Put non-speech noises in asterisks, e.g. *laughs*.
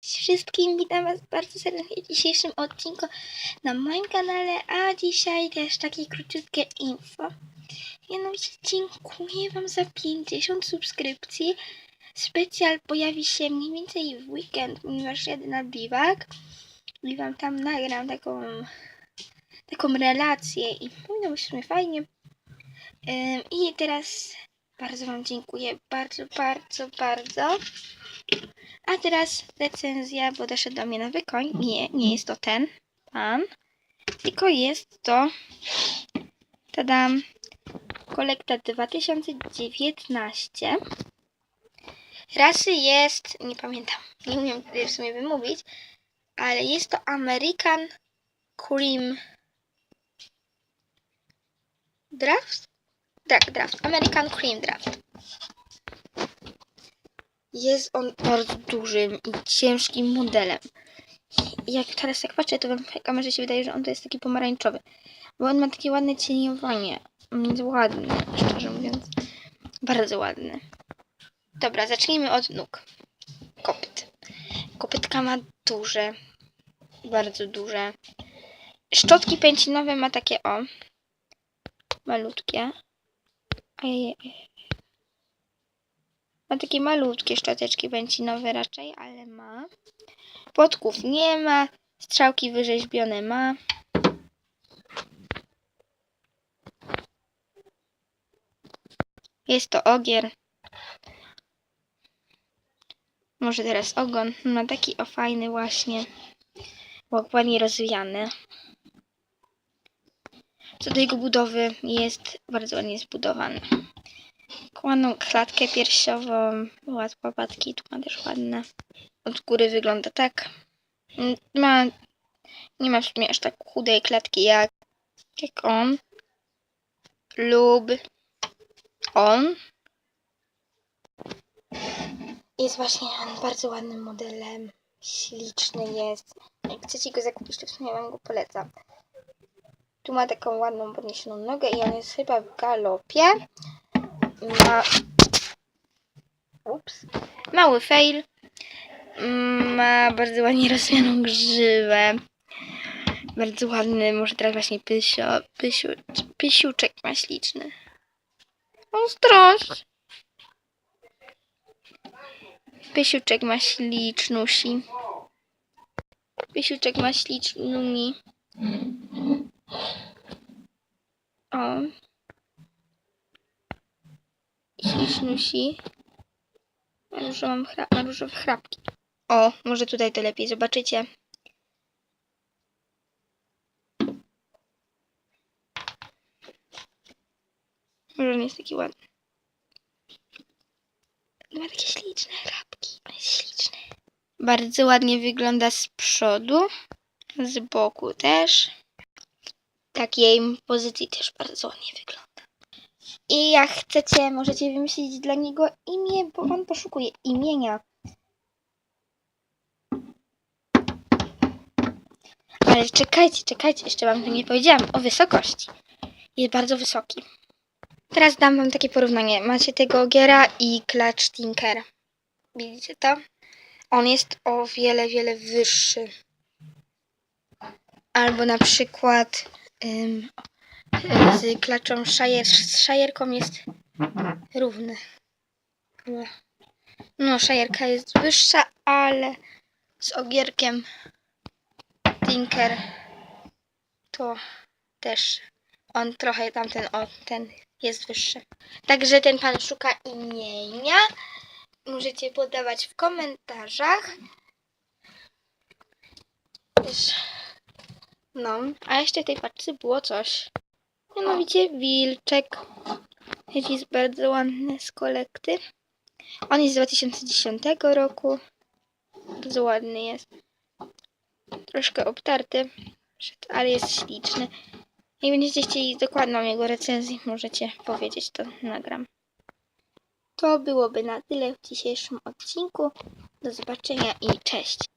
Wszystkim, witam was bardzo serdecznie w dzisiejszym odcinku na moim kanale, a dzisiaj też takie króciutkie info. Mianowicie dziękuję wam za 50 subskrypcji. Specjal pojawi się mniej więcej w weekend, ponieważ jadę na biwak i wam tam nagram taką taką relację i powinno być w fajnie. I teraz bardzo wam dziękuję, bardzo, bardzo, bardzo. A teraz recenzja, bo doszedł do mnie nowy koń. Nie, nie jest to ten pan, tylko jest to tadam, kolekta 2019. Rasy jest, nie pamiętam, nie umiem w sumie wymówić, ale jest to American Cream Draft? Tak, draft. American Cream Draft. Jest on bardzo dużym i ciężkim modelem. Jak teraz jak patrzę, to w kamerze się wydaje, że on to jest taki pomarańczowy. Bo on ma takie ładne cieniowanie. Jest ładny, szczerze mówiąc. Bardzo ładny. Dobra, zacznijmy od nóg. Kopyt. Kopytka ma duże. Bardzo duże. Szczotki pęcinowe ma takie o. Malutkie. Ajajaj. Ma takie malutkie szczoteczki pęcinowe raczej, ale ma. Płotków nie ma. Strzałki wyrzeźbione ma. Jest to ogier. Może teraz ogon. Ma taki o fajny właśnie. Ładnie rozwijany. Co do jego budowy jest bardzo ładnie zbudowany. Ładną klatkę piersiową, ład łopatki, tu ma też ładne. Od góry wygląda tak. Ma, nie ma w sumie aż tak chudej klatki jak, jak on lub on. Jest właśnie bardzo ładnym modelem. Śliczny jest. Jak chcecie go zakupić, to w sumie wam go polecam. Tu ma taką ładną podniesioną nogę i on jest chyba w galopie. Ma... Ups. Mały fail. Ma bardzo ładnie *laughs* rozwianą grzywę. Bardzo ładny, może teraz właśnie pysio, pysiu, pysiuczek ma śliczny. Ostrość. Pysiuczek ma. Pysiuczek ma. O. Ślicznusi. Ma różową chra- ma różowe chrapki. O, może tutaj to lepiej zobaczycie. Może on jest taki ładny. Ma takie śliczne chrapki. On jest śliczny. Bardzo ładnie wygląda z przodu. Z boku też. Takiej pozycji też bardzo ładnie wygląda. I jak chcecie, możecie wymyślić dla niego imię, bo on poszukuje imienia. Ale czekajcie, czekajcie, jeszcze wam tu nie powiedziałam o wysokości. Jest bardzo wysoki. Teraz dam wam takie porównanie. Macie tego Ogiera i Clutch Tinker. Widzicie to? On jest o wiele, wiele wyższy. Albo na przykład ym, z klaczą szajer, z szajerką jest równy. No, szajerka jest wyższa, ale z ogierkiem Tinker to też on trochę tamten, o, ten jest wyższy. Także ten pan szuka imienia. Możecie podawać w komentarzach. No, a jeszcze w tej paczce było coś. Mianowicie wilczek. Jest bardzo ładny z kolekty. On jest z 2010 roku. Bardzo ładny jest. Troszkę obtarty, ale jest śliczny. Jak będziecie chcieli dokładną jego recenzję, możecie powiedzieć, to nagram. To byłoby na tyle w dzisiejszym odcinku. Do zobaczenia i cześć.